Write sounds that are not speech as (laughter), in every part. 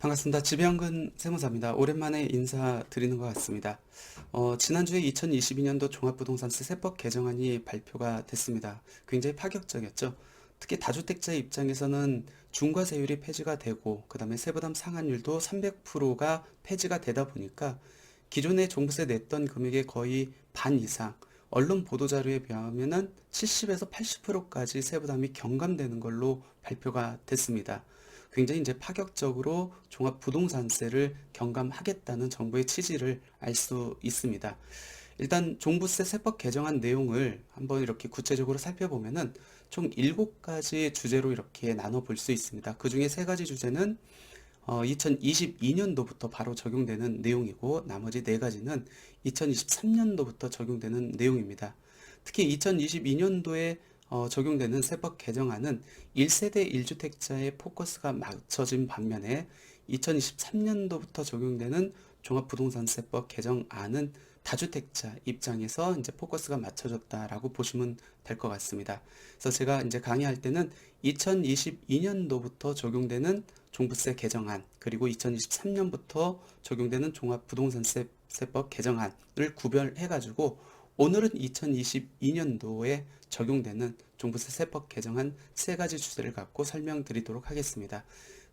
반갑습니다. 지병근 세무사입니다. 오랜만에 인사드리는 것 같습니다. 어, 지난주에 2022년도 종합부동산세 세법 개정안이 발표가 됐습니다. 굉장히 파격적이었죠. 특히 다주택자 입장에서는 중과세율이 폐지가 되고 그 다음에 세부담 상한율도 300%가 폐지가 되다 보니까 기존에 종부세 냈던 금액의 거의 반 이상 언론 보도자료에 비하면 은 70에서 80%까지 세부담이 경감되는 걸로 발표가 됐습니다. 굉장히 이제 파격적으로 종합부동산세를 경감하겠다는 정부의 취지를 알 수 있습니다. 일단 종부세 세법 개정안 내용을 한번 이렇게 구체적으로 살펴보면은 총 7가지 주제로 이렇게 나눠 볼 수 있습니다. 그 중에 세 가지 주제는 어, 2022년도부터 바로 적용되는 내용이고 나머지 네 가지는 2023년도부터 적용되는 내용입니다. 특히 2022년도에 어, 적용되는 세법 개정안은 1세대 1주택자의 포커스가 맞춰진 반면에 2023년도부터 적용되는 종합부동산세법 개정안은 다주택자 입장에서 이제 포커스가 맞춰졌다라고 보시면 될 것 같습니다. 그래서 제가 이제 강의할 때는 2022년도부터 적용되는 종부세 개정안 그리고 2023년부터 적용되는 종합부동산세법 개정안을 구별해 가지고 오늘은 2022년도에 적용되는 종부세 세법 개정안 세 가지 주제를 갖고 설명드리도록 하겠습니다.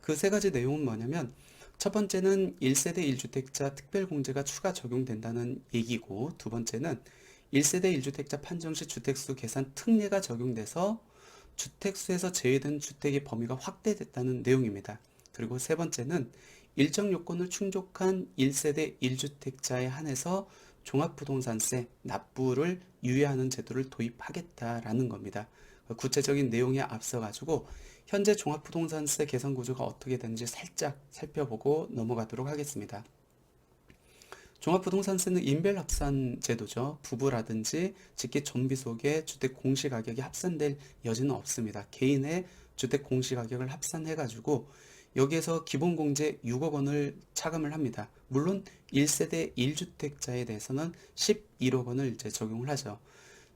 그 세 가지 내용은 뭐냐면 첫 번째는 1세대 1주택자 특별공제가 추가 적용된다는 얘기고 두 번째는 1세대 1주택자 판정 시 주택수 계산 특례가 적용돼서 주택수에서 제외된 주택의 범위가 확대됐다는 내용입니다. 그리고 세 번째는 일정 요건을 충족한 1세대 1주택자에 한해서 종합부동산세 납부를 유예하는 제도를 도입하겠다라는 겁니다. 구체적인 내용에 앞서 가지고 현재 종합부동산세 계산 구조가 어떻게 되는지 살짝 살펴보고 넘어가도록 하겠습니다. 종합부동산세는 인별 합산 제도죠. 부부라든지 직계 좀비 속에 주택 공시가격이 합산될 여지는 없습니다. 개인의 주택 공시가격을 합산해가지고 여기에서 기본공제 6억 원을 차감을 합니다. 물론 1세대 1주택자에 대해서는 11억 원을 이제 적용을 하죠.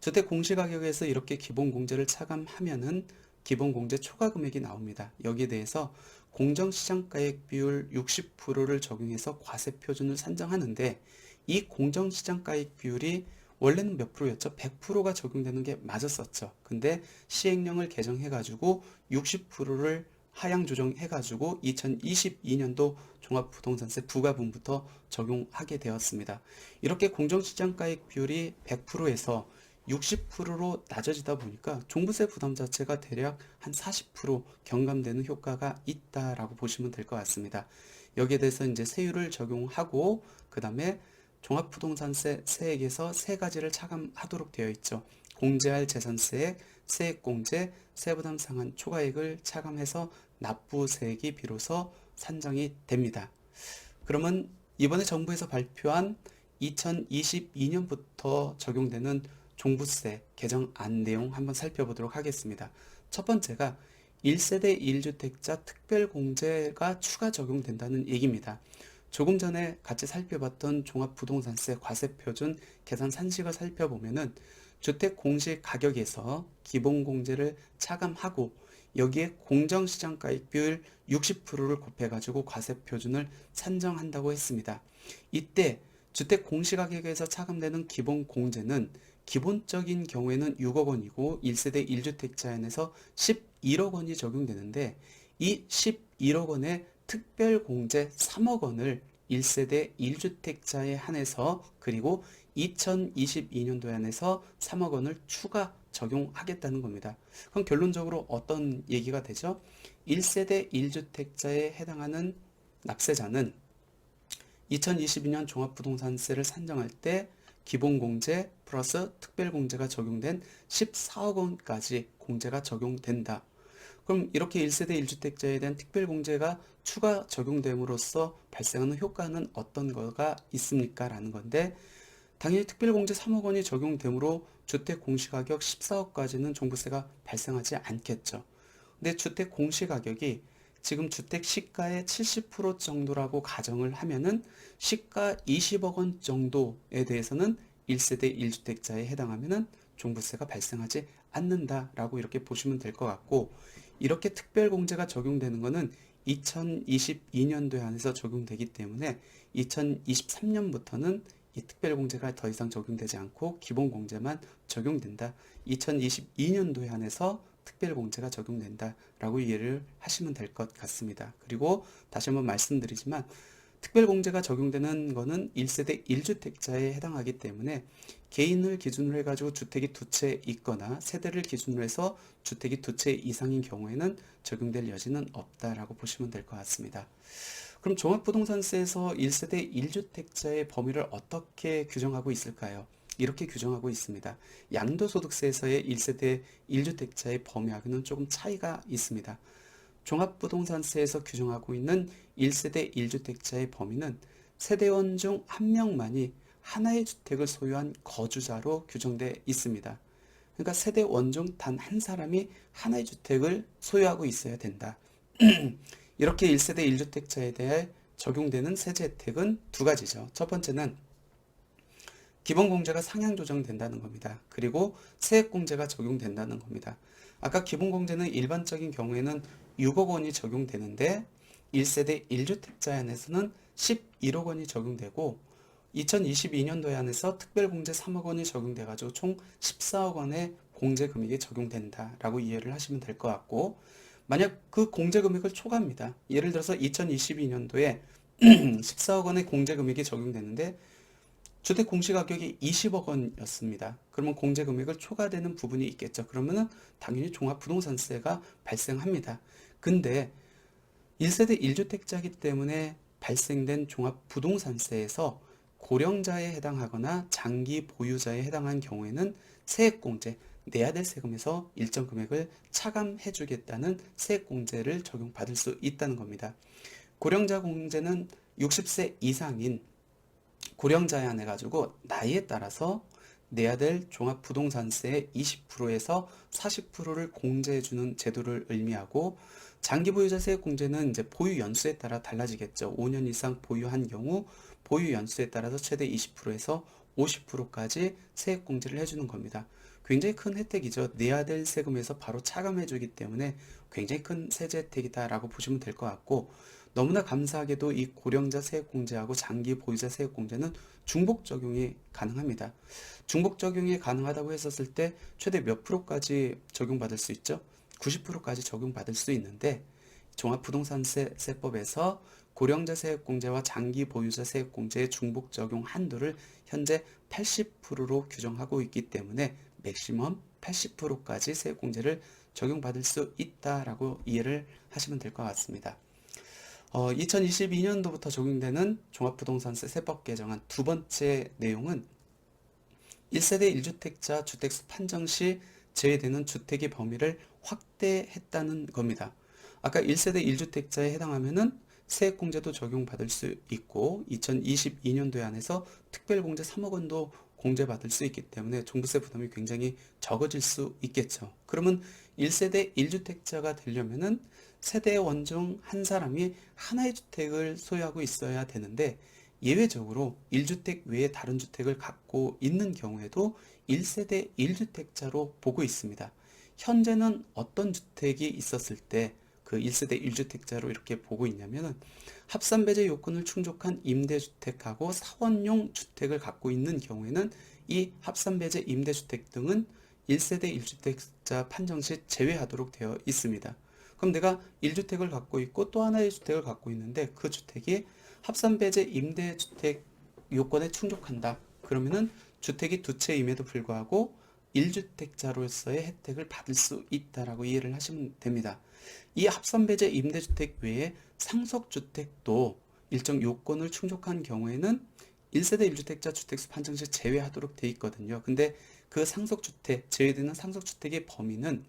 주택 공시가격에서 이렇게 기본공제를 차감하면은 기본 공제 초과 금액이 나옵니다. 여기에 대해서 공정시장가액 비율 60%를 적용해서 과세 표준을 산정하는데 이 공정시장가액 비율이 원래는 몇 프로였죠? 100%가 적용되는 게 맞았었죠. 근데 시행령을 개정해가지고 60%를 하향 조정해가지고 2022년도 종합부동산세 부과분부터 적용하게 되었습니다. 이렇게 공정시장가액 비율이 100%에서 60%로 낮아지다 보니까 종부세 부담 자체가 대략 한 40% 경감되는 효과가 있다라고 보시면 될 것 같습니다. 여기에 대해서 이제 세율을 적용하고 그 다음에 종합부동산세 세액에서 세 가지를 차감하도록 되어 있죠. 공제할 재산세액, 세액공제, 세부담 상한 초과액을 차감해서 납부세액이 비로소 산정이 됩니다. 그러면 이번에 정부에서 발표한 2022년부터 적용되는 종부세 개정 안 내용 한번 살펴보도록 하겠습니다. 첫 번째가 1세대 1주택자 특별공제가 추가 적용된다는 얘기입니다. 조금 전에 같이 살펴봤던 종합부동산세 과세표준 계산 산식을 살펴보면은 주택 공시 가격에서 기본 공제를 차감하고 여기에 공정시장가액 비율 60%를 곱해가지고 과세표준을 산정한다고 했습니다. 이때 주택 공시가격에서 차감되는 기본 공제는 기본적인 경우에는 6억 원이고 1세대 1주택자에서 11억 원이 적용되는데 이 11억 원의 특별 공제 3억 원을 1세대 1주택자에 한해서 그리고 2022년도에 한해서 3억 원을 추가 적용하겠다는 겁니다. 그럼 결론적으로 어떤 얘기가 되죠? 1세대 1주택자에 해당하는 납세자는 2022년 종합부동산세를 산정할 때 기본공제 플러스 특별공제가 적용된 14억 원까지 공제가 적용된다. 그럼 이렇게 1세대 1주택자에 대한 특별공제가 추가 적용됨으로써 발생하는 효과는 어떤 거가 있습니까? 라는 건데 당연히 특별공제 3억 원이 적용되므로 주택 공시가격 14억까지는 종부세가 발생하지 않겠죠. 근데 주택 공시가격이 지금 주택 시가의 70% 정도라고 가정을 하면은 시가 20억 원 정도에 대해서는 1세대 1주택자에 해당하면은 종부세가 발생하지 않는다라고 이렇게 보시면 될 것 같고 이렇게 특별공제가 적용되는 거는 2022년도에 한해서 적용되기 때문에 2023년부터는 이 특별공제가 더 이상 적용되지 않고 기본공제만 적용된다. 2022년도에 한해서 특별공제가 적용된다라고 이해를 하시면 될 것 같습니다. 그리고 다시 한번 말씀드리지만 특별공제가 적용되는 거는 1세대 1주택자에 해당하기 때문에 개인을 기준으로 해가지고 주택이 두 채 있거나 세대를 기준으로 해서 주택이 두 채 이상인 경우에는 적용될 여지는 없다라고 보시면 될 것 같습니다. 그럼 종합부동산세에서 1세대 1주택자의 범위를 어떻게 규정하고 있을까요? 이렇게 규정하고 있습니다. 양도소득세에서의 1세대 1주택자의 범위하고는 조금 차이가 있습니다. 종합부동산세에서 규정하고 있는 1세대 1주택자의 범위는 세대원 중 한 명만이 하나의 주택을 소유한 거주자로 규정돼 있습니다. 그러니까 세대원 중 단 한 사람이 하나의 주택을 소유하고 있어야 된다. (clears throat) 이렇게 1세대 1주택자에 대해 적용되는 세제 혜택은 두 가지죠. 첫 번째는 기본공제가 상향 조정된다는 겁니다. 그리고 세액공제가 적용된다는 겁니다. 아까 기본공제는 일반적인 경우에는 6억 원이 적용되는데 1세대 1주택자에 한해서는 11억 원이 적용되고 2022년도에 한해서 특별공제 3억 원이 적용돼가지고 총 14억 원의 공제 금액이 적용된다라고 이해를 하시면 될 것 같고 만약 그 공제 금액을 초과합니다. 예를 들어서 2022년도에 14억 (clears throat) 원의 공제 금액이 적용되는데 주택 공시가격이 20억 원이었습니다. 그러면 공제 금액을 초과되는 부분이 있겠죠. 그러면은 당연히 종합부동산세가 발생합니다. 근데 1세대 1주택자이기 때문에 발생된 종합부동산세에서 고령자에 해당하거나 장기 보유자에 해당한 경우에는 세액공제, 내야 될 세금에서 일정 금액을 차감해 주겠다는 세액공제를 적용받을 수 있다는 겁니다. 고령자 공제는 60세 이상인 고령자에 한해 가지고 나이에 따라서 내야 될 종합부동산세의 20%에서 40%를 공제해 주는 제도를 의미하고 장기 보유자 세액 공제는 이제 보유 연수에 따라 달라지겠죠. 5년 이상 보유한 경우 보유 연수에 따라서 최대 20%에서 50%까지 세액 공제를 해주는 겁니다. 굉장히 큰 혜택이죠. 내야 될 세금에서 바로 차감해 주기 때문에 굉장히 큰 세제 혜택이다라고 보시면 될 것 같고 너무나 감사하게도 이 고령자 세액공제하고 장기 보유자 세액공제는 중복 적용이 가능합니다. 중복 적용이 가능하다고 했었을 때 최대 몇 프로까지 적용받을 수 있죠? 90%까지 적용받을 수 있는데 종합부동산세 세법에서 고령자 세액공제와 장기 보유자 세액공제의 중복 적용 한도를 현재 80%로 규정하고 있기 때문에 맥시멈 80%까지 세액공제를 적용받을 수 있다라고 이해를 하시면 될 것 같습니다. 어, 2022년도부터 적용되는 종합부동산세 세법 개정안 두 번째 내용은 1세대 1주택자 주택수 판정 시 제외되는 주택의 범위를 확대했다는 겁니다. 아까 1세대 1주택자에 해당하면은 세액공제도 적용받을 수 있고 2022년도에 한해서 특별공제 3억 원도 공제받을 수 있기 때문에 종부세 부담이 굉장히 적어질 수 있겠죠. 그러면 1세대 1주택자가 되려면은 세대원 중 한 사람이 하나의 주택을 소유하고 있어야 되는데 예외적으로 1주택 외에 다른 주택을 갖고 있는 경우에도 1세대 1주택자로 보고 있습니다. 현재는 어떤 주택이 있었을 때 그 1세대 1주택자로 이렇게 보고 있냐면은 합산배제 요건을 충족한 임대주택하고 사원용 주택을 갖고 있는 경우에는 이 합산배제 임대주택 등은 1세대 1주택자 판정 시 제외하도록 되어 있습니다. 그럼 내가 1주택을 갖고 있고 또 하나의 주택을 갖고 있는데 그 주택이 합산배제 임대주택 요건에 충족한다. 그러면은 주택이 두 채임에도 불구하고 1주택자로서의 혜택을 받을 수 있다라고 이해를 하시면 됩니다. 이 합산배제 임대주택 외에 상속주택도 일정 요건을 충족한 경우에는 1세대 1주택자 주택수 판정 시 제외하도록 돼 있거든요. 근데 그 상속주택, 제외되는 상속주택의 범위는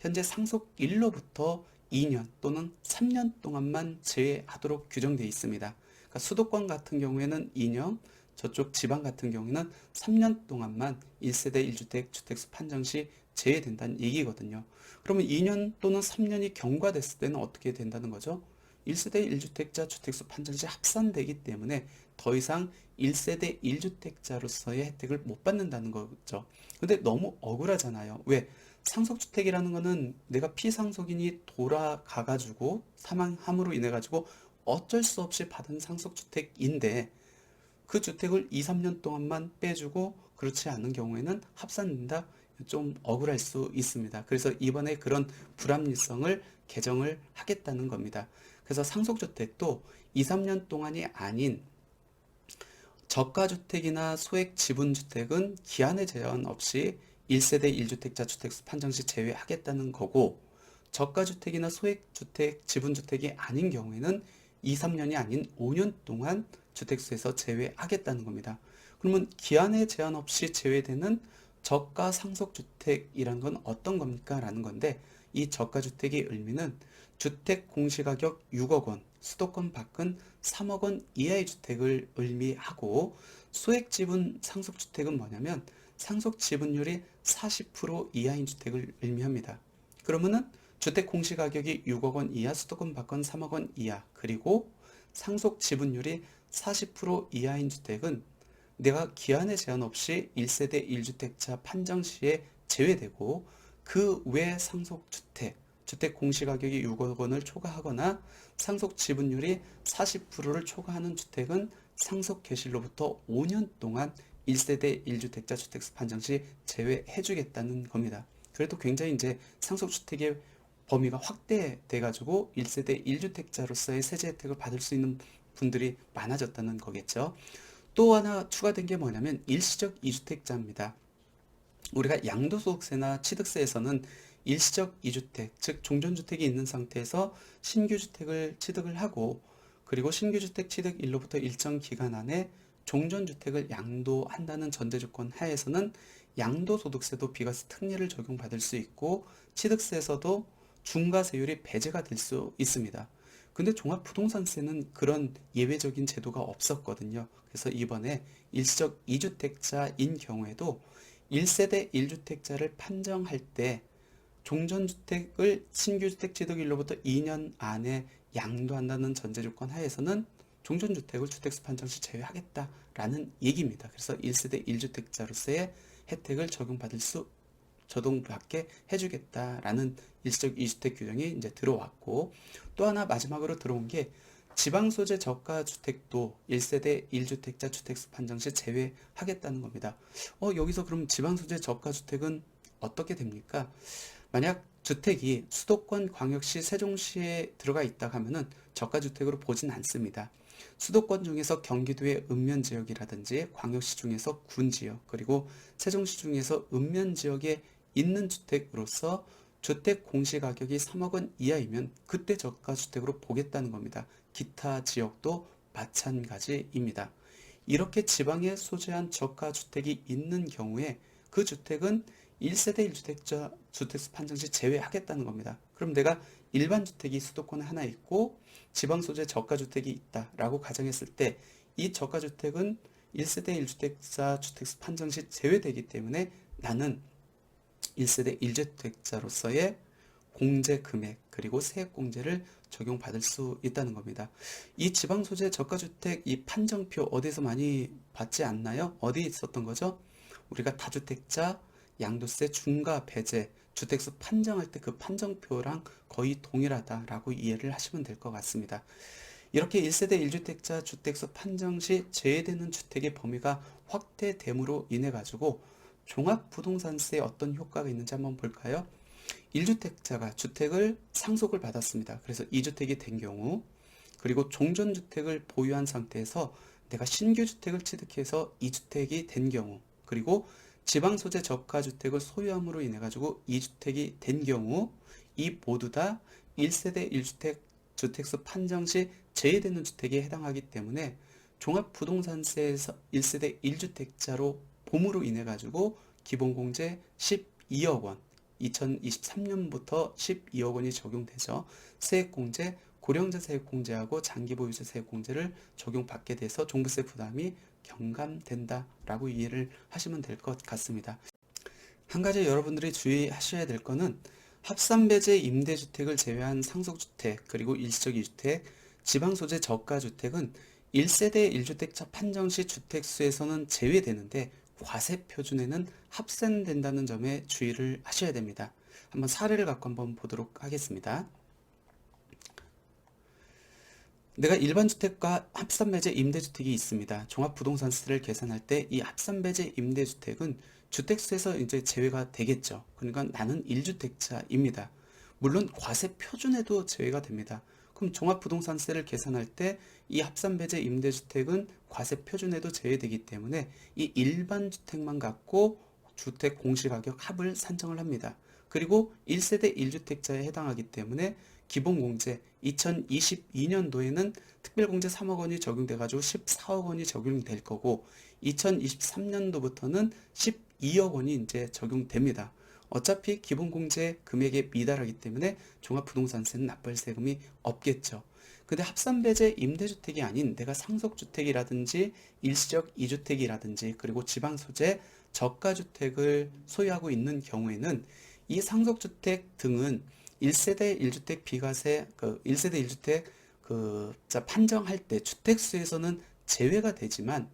현재 상속일로부터 2년 또는 3년 동안만 제외하도록 규정되어 있습니다. 그러니까 수도권 같은 경우에는 2년, 저쪽 지방 같은 경우에는 3년 동안만 1세대 1주택 주택수 판정 시 제외된다는 얘기거든요. 그러면 2년 또는 3년이 경과됐을 때는 어떻게 된다는 거죠? 1세대 1주택자 주택수 판정 시 합산되기 때문에 더 이상 1세대 1주택자로서의 혜택을 못 받는다는 거죠. 근데 너무 억울하잖아요. 왜? 상속주택이라는 거는 내가 피상속인이 돌아가가지고 사망함으로 인해 가지고 어쩔 수 없이 받은 상속주택인데 그 주택을 2, 3년 동안만 빼주고 그렇지 않은 경우에는 합산된다? 좀 억울할 수 있습니다. 그래서 이번에 그런 불합리성을 개정을 하겠다는 겁니다. 그래서 상속주택도 2, 3년 동안이 아닌 저가주택이나 소액 지분주택은 기한의 제한 없이 1세대 1주택자 주택수 판정 시 제외하겠다는 거고 저가주택이나 소액주택, 지분주택이 아닌 경우에는 2, 3년이 아닌 5년 동안 주택수에서 제외하겠다는 겁니다. 그러면 기한의 제한 없이 제외되는 저가 상속주택이란 건 어떤 겁니까? 라는 건데 이 저가주택의 의미는 주택 공시가격 6억 원, 수도권 밖은 3억 원 이하의 주택을 의미하고 소액 지분 상속주택은 뭐냐면 상속 지분율이 40% 이하인 주택을 의미합니다. 그러면은 주택 공시가격이 6억 원 이하, 수도권 밖은 3억 원 이하, 그리고 상속 지분율이 40% 이하인 주택은 내가 기한의 제한 없이 1세대 1주택자 판정 시에 제외되고 그 외 상속 주택, 주택 공시가격이 6억 원을 초과하거나 상속 지분율이 40%를 초과하는 주택은 상속 개시로부터 5년 동안 1세대 1주택자 주택수 판정 시 제외해 주겠다는 겁니다. 그래도 굉장히 이제 상속주택의 범위가 확대돼 가지고 1세대 1주택자로서의 세제 혜택을 받을 수 있는 분들이 많아졌다는 거겠죠. 또 하나 추가된 게 뭐냐면 일시적 2주택자입니다. 우리가 양도소득세나 취득세에서는 일시적 2주택, 즉 종전주택이 있는 상태에서 신규주택을 취득을 하고 그리고 신규주택 취득일로부터 일정 기간 안에 종전주택을 양도한다는 전제조건 하에서는 양도소득세도 비과세 특례를 적용받을 수 있고 취득세에서도 중과세율이 배제가 될 수 있습니다. 근데 종합부동산세는 그런 예외적인 제도가 없었거든요. 그래서 이번에 일시적 2주택자인 경우에도 1세대 1주택자를 판정할 때 종전주택을 신규주택 취득일로부터 2년 안에 양도한다는 전제조건 하에서는 종전주택을 주택수 판정 시 제외하겠다라는 얘기입니다. 그래서 1세대 1주택자로서의 혜택을 적용받을 수 저동받게 해주겠다라는 일시적 2주택 규정이 이제 들어왔고 또 하나 마지막으로 들어온 게 지방 소재 저가 주택도 1세대 1주택자 주택수 판정 시 제외하겠다는 겁니다. 어 여기서 그럼 지방 소재 저가 주택은 어떻게 됩니까? 만약 주택이 수도권 광역시 세종시에 들어가 있다 하면은 저가 주택으로 보진 않습니다. 수도권 중에서 경기도의 읍면 지역이라든지 광역시 중에서 군 지역 그리고 세종시 중에서 읍면 지역에 있는 주택으로서 주택 공시 가격이 3억 원 이하이면 그때 저가 주택으로 보겠다는 겁니다. 기타 지역도 마찬가지입니다. 이렇게 지방에 소재한 저가 주택이 있는 경우에 그 주택은 1세대 1주택자 주택수 판정 시 제외하겠다는 겁니다. 그럼 내가 일반 주택이 수도권에 하나 있고 지방 소재 저가 주택이 있다라고 가정했을 때 이 저가 주택은 1세대 1주택자 주택수 판정 시 제외되기 때문에 나는 1세대 1주택자로서의 공제 금액 그리고 세액 공제를 적용받을 수 있다는 겁니다. 이 지방 소재 저가 주택 이 판정표 어디서 많이 받지 않나요? 어디에 있었던 거죠? 우리가 다주택자 양도세 중과 배제 주택수 판정할 때 그 판정표랑 거의 동일하다라고 이해를 하시면 될 것 같습니다. 이렇게 1세대 1주택자 주택수 판정 시 제외되는 주택의 범위가 확대됨으로 인해 가지고 종합부동산세에 어떤 효과가 있는지 한번 볼까요? 1주택자가 주택을 상속을 받았습니다. 그래서 2주택이 된 경우 그리고 종전주택을 보유한 상태에서 내가 신규 주택을 취득해서 2주택이 된 경우 그리고 지방 소재 저가 주택을 소유함으로 인해 가지고 2주택이 된 경우 이 모두 다 1세대 1주택 주택수 판정 시 제외되는 주택에 해당하기 때문에 종합부동산세에서 1세대 1주택자로 봄으로 인해 가지고 기본공제 12억 원 2023년부터 12억 원이 적용되죠. 세액공제 고령자 세액공제하고 장기 보유자 세액공제를 적용받게 돼서 종부세 부담이 경감된다라고 이해를 하시면 될 것 같습니다. 한 가지 여러분들이 주의하셔야 될 거는 합산배제 임대주택을 제외한 상속주택 그리고 일시적 2주택, 지방소재 저가주택은 1세대 1주택자 판정 시 주택수에서는 제외되는데 과세 표준에는 합산된다는 점에 주의를 하셔야 됩니다. 한번 사례를 갖고 한번 보도록 하겠습니다. 내가 일반 주택과 합산 배제 임대주택이 있습니다. 종합부동산세를 계산할 때 이 합산 배제 임대주택은 주택수에서 이제 제외가 되겠죠. 그러니까 나는 1주택자입니다. 물론 과세 표준에도 제외가 됩니다. 그럼 종합부동산세를 계산할 때 이 합산 배제 임대주택은 과세 표준에도 제외되기 때문에 이 일반 주택만 갖고 주택 공시가격 합을 산정을 합니다. 그리고 1세대 1주택자에 해당하기 때문에 기본공제 2022년도에는 특별공제 3억 원이 적용돼 가지고 14억 원이 적용될 거고 2023년도부터는 12억 원이 이제 적용됩니다. 어차피 기본공제 금액에 미달하기 때문에 종합부동산세는 납부할 세금이 없겠죠. 근데 합산배제 임대주택이 아닌 내가 상속주택이라든지 일시적 2주택이라든지 그리고 지방소재 저가주택을 소유하고 있는 경우에는 이 상속주택 등은 1세대 1주택 비과세 그 1세대 1주택 그 자, 판정할 때 주택수에서는 제외가 되지만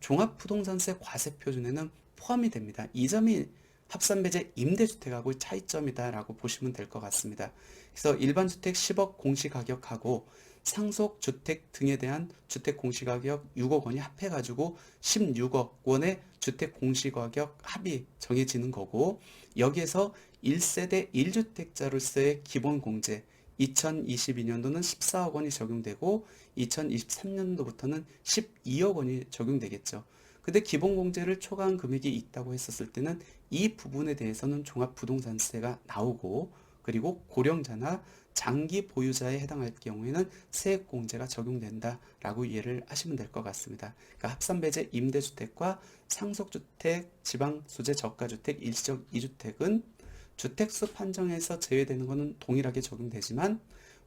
종합부동산세 과세 표준에는 포함이 됩니다. 이 점이 합산배제 임대주택하고의 차이점이다라고 보시면 될 것 같습니다. 그래서 일반 주택 10억 공시가격하고 상속 주택 등에 대한 주택 공시가격 6억 원이 합해 가지고 16억 원의 주택 공시가격 합이 정해지는 거고 여기에서 1세대 1주택자로서의 기본 공제 2022년도는 14억 원이 적용되고 2023년도부터는 12억 원이 적용되겠죠. 근데 기본 공제를 초과한 금액이 있다고 했었을 때는 이 부분에 대해서는 종합 부동산세가 나오고 그리고 고령자나 장기 보유자에 해당할 경우에는 세액공제가 적용된다라고 이해를 하시면 될 것 같습니다. 그러니까 합산배제 임대주택과 상속주택, 지방소재 저가주택, 일시적 2주택은 주택수 판정에서 제외되는 것은 동일하게 적용되지만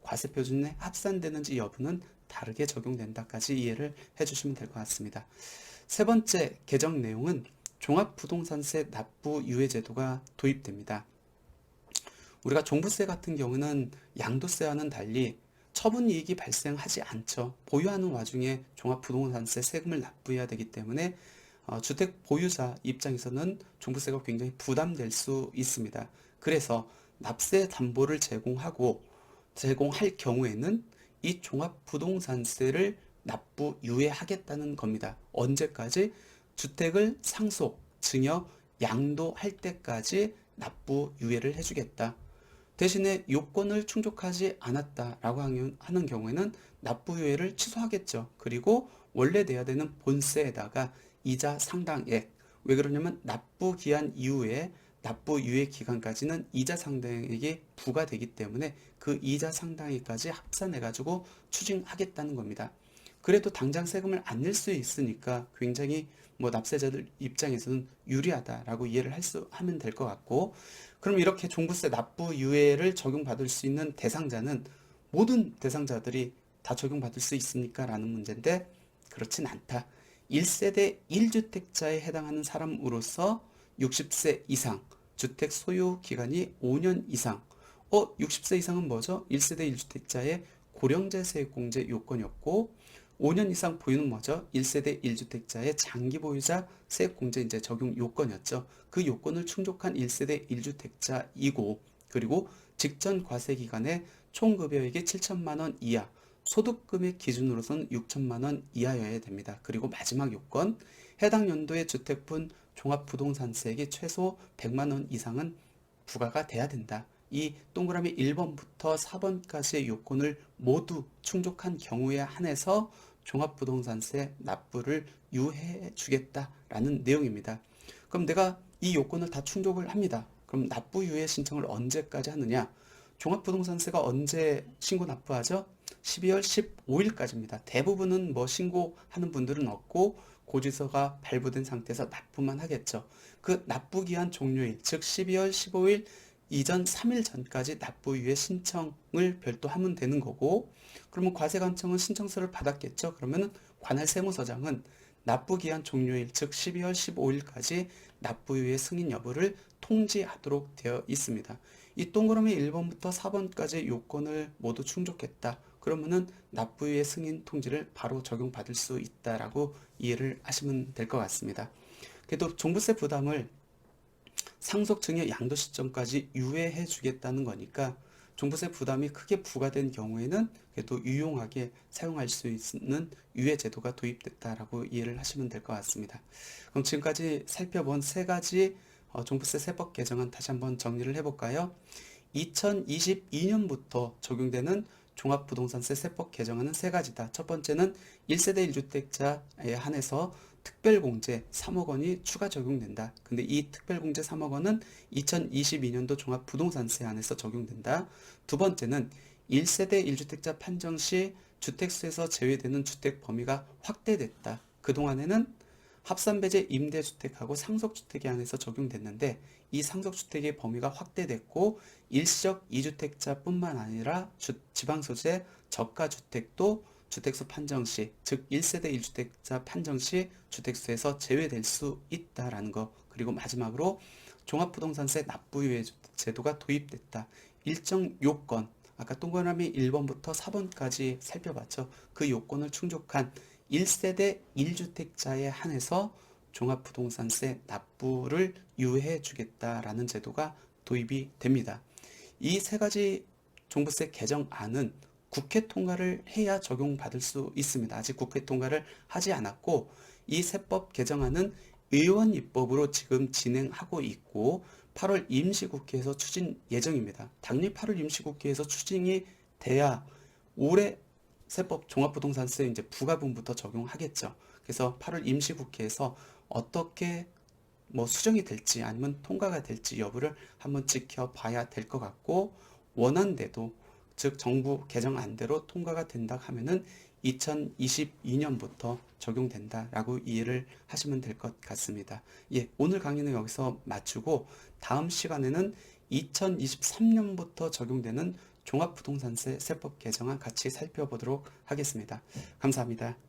과세 표준에 합산되는지 여부는 다르게 적용된다까지 이해를 해주시면 될 것 같습니다. 세 번째 개정 내용은 종합부동산세 납부 유예 제도가 도입됩니다. 우리가 종부세 같은 경우는 양도세와는 달리 처분 이익이 발생하지 않죠. 보유하는 와중에 종합부동산세 세금을 납부해야 되기 때문에 어, 주택 보유자 입장에서는 종부세가 굉장히 부담될 수 있습니다. 그래서 납세 담보를 제공하고 제공할 경우에는 이 종합부동산세를 납부 유예하겠다는 겁니다. 언제까지? 주택을 상속, 증여, 양도할 때까지 납부 유예를 해주겠다. 대신에 요건을 충족하지 않았다라고 하는 경우에는 납부 유예를 취소하겠죠. 그리고 원래 내야 되는 본세에다가 이자 상당액 왜 그러냐면 납부 기한 이후에 납부 유예 기간까지는 이자 상당액이 부과되기 때문에 그 이자 상당액까지 합산해 가지고 추징하겠다는 겁니다. 그래도 당장 세금을 안 낼 수 있으니까 굉장히 뭐 납세자들 입장에서는 유리하다라고 이해를 할 수 하면 될 것 같고 그럼 이렇게 종부세 납부 유예를 적용받을 수 있는 대상자는 모든 대상자들이 다 적용받을 수 있습니까? 라는 문제인데 그렇진 않다. 1세대 1주택자에 해당하는 사람으로서 60세 이상 주택 소유 기간이 5년 이상 어 60세 이상은 뭐죠? 1세대 1주택자의 고령자 세액 공제 요건이었고 5년 이상 보유는 뭐죠? 1세대 1주택자의 장기 보유자 세액 공제 이제 적용 요건이었죠. 그 요건을 충족한 1세대 1주택자이고 그리고 직전 과세 기간에 총 급여액이 7천만 원 이하 소득 금액 기준으로서는 6천만 원 이하여야 됩니다. 그리고 마지막 요건 해당 연도의 주택분 종합 부동산세액이 최소 100만 원 이상은 부과가 돼야 된다. 이 동그라미 1번부터 4번까지의 요건을 모두 충족한 경우에 한해서 종합부동산세 납부를 유예해 주겠다라는 내용입니다. 그럼 내가 이 요건을 다 충족을 합니다. 그럼 납부 유예 신청을 언제까지 하느냐? 종합부동산세가 언제 신고 납부하죠? 12월 15일까지입니다. 대부분은 뭐 신고하는 분들은 없고 고지서가 발부된 상태에서 납부만 하겠죠. 그 납부 기한 종료일, 즉 12월 15일 이전 3일 전까지 납부 유예 신청을 별도 하면 되는 거고 그러면 과세관청은 신청서를 받았겠죠. 그러면 관할 세무서장은 납부 기한 종료일 즉 12월 15일까지 납부유예 승인 여부를 통지하도록 되어 있습니다. 이 동그라미 1번부터 4번까지 요건을 모두 충족했다. 그러면은 납부유예 승인 통지를 바로 적용받을 수 있다라고 이해를 하시면 될 것 같습니다. 그래도 종부세 부담을 상속 증여 양도 시점까지 유예해 주겠다는 거니까 종부세 부담이 크게 부과된 경우에는 그래도 유용하게 사용할 수 있는 유예 제도가 도입됐다라고 이해를 하시면 될 것 같습니다. 그럼 지금까지 살펴본 세 가지 어, 종부세 세법 개정안 다시 한번 정리를 해볼까요? 2022년부터 적용되는 종합부동산세 세법 개정안은 세 가지다. 첫 번째는 1세대 1주택자에 한해서 특별공제 3억 원이 추가 적용된다. 근데 이 특별공제 3억 원은 2022년도 종합부동산세 안에서 적용된다. 두 번째는 1세대 1주택자 판정 시 주택수에서 제외되는 주택 범위가 확대됐다. 그동안에는 합산배제 임대주택하고 상속주택에 한해서 적용됐는데 이 상속주택의 범위가 확대됐고 일시적 2주택자뿐만 아니라 주- 지방소재 저가주택도 주택수 판정 시, 즉 1세대 1주택자 판정 시 주택수에서 제외될 수 있다라는 거. 그리고 마지막으로 종합부동산세 납부유예 제도가 도입됐다. 일정 요건, 아까 동그라미 1번부터 4번까지 살펴봤죠. 그 요건을 충족한 1세대 1주택자에 한해서 종합부동산세 납부를 유예해 주겠다라는 제도가 도입이 됩니다. 이 세 가지 종부세 개정안은 국회 통과를 해야 적용받을 수 있습니다. 아직 국회 통과를 하지 않았고 이 세법 개정안은 의원 입법으로 지금 진행하고 있고 8월 임시국회에서 추진 예정입니다. 당연히 8월 임시국회에서 추진이 돼야 올해 세법 종합부동산세 이제 부가분부터 적용하겠죠. 그래서 8월 임시국회에서 어떻게 뭐 수정이 될지 아니면 통과가 될지 여부를 한번 지켜봐야 될 것 같고 원안대도 즉 정부 개정안대로 통과가 된다 하면은 2022년부터 적용된다라고 이해를 하시면 될 것 같습니다. 예, 오늘 강의는 여기서 마치고 다음 시간에는 2023년부터 적용되는 종합부동산세 세법 개정안 같이 살펴보도록 하겠습니다. 감사합니다.